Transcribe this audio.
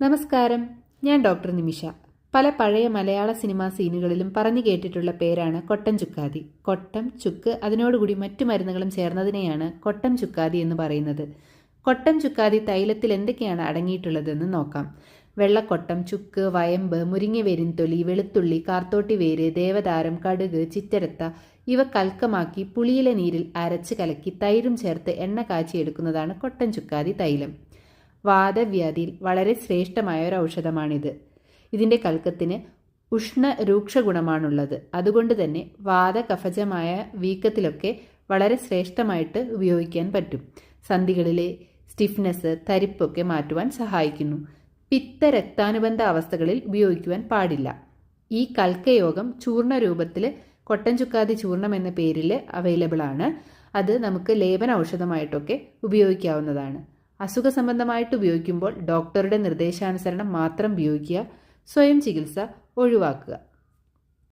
നമസ്കാരം. ഞാൻ ഡോക്ടർ നിമിഷ. പല പഴയ മലയാള സിനിമാ സീനുകളിലും പറഞ്ഞു കേട്ടിട്ടുള്ള പേരാണ് കൊട്ടം ചുക്കാതി. കൊട്ടം ചുക്ക് അതിനോടുകൂടി മറ്റു മരുന്നുകളും ചേർന്നതിനെയാണ് കൊട്ടം ചുക്കാതി എന്ന് പറയുന്നത്. കൊട്ടം ചുക്കാതി തൈലത്തിൽ എന്തൊക്കെയാണ് അടങ്ങിയിട്ടുള്ളതെന്ന് നോക്കാം. വെള്ളക്കൊട്ടം ചുക്ക് വയമ്പ് മുരിങ്ങവേരിൻതൊലി വെളുത്തുള്ളി കാർത്തോട്ടി വേര് ദേവതാരം കടുക് ചിറ്റരത്ത ഇവ കൽക്കമാക്കി പുളിയിലെ നീരിൽ അരച്ച് കലക്കി തൈരും ചേർത്ത് എണ്ണ കാച്ചിയെടുക്കുന്നതാണ് കൊട്ടൻ ചുക്കാതി തൈലം. വാദവ്യാധിയിൽ വളരെ ശ്രേഷ്ഠമായ ഒരു ഔഷധമാണിത്. ഇതിന്റെ കൽക്കത്തിന് ഉഷ്ണ രൂക്ഷ ഗുണമാണുള്ളത്. അതുകൊണ്ട് തന്നെ വാദകഫജമായ വീക്കത്തിലൊക്കെ വളരെ ശ്രേഷ്ഠമായിട്ട് ഉപയോഗിക്കാൻ പറ്റും. സന്ധികളിലെ സ്റ്റിഫ്നെസ് തരിപ്പൊക്കെ മാറ്റുവാൻ സഹായിക്കുന്നു. പിത്തരക്താനുബന്ധ അവസ്ഥകളിൽ ഉപയോഗിക്കുവാൻ പാടില്ല. ഈ കൽക്കയോഗം ചൂർണ രൂപത്തിൽ കൊട്ടൻ ചുക്കാതി ചൂർണം എന്ന പേരിൽ അവൈലബിൾ ആണ് അത് നമുക്ക് ലേപന ഔഷധമായിട്ടൊക്കെ ഉപയോഗിക്കാവുന്നതാണ്. അസുഖ സംബന്ധമായിട്ട് ഉപയോഗിക്കുമ്പോൾ ഡോക്ടറുടെ നിർദ്ദേശാനുസരണം മാത്രം ഉപയോഗിക്കുക സ്വയം ചികിത്സ ഒഴിവാക്കുക.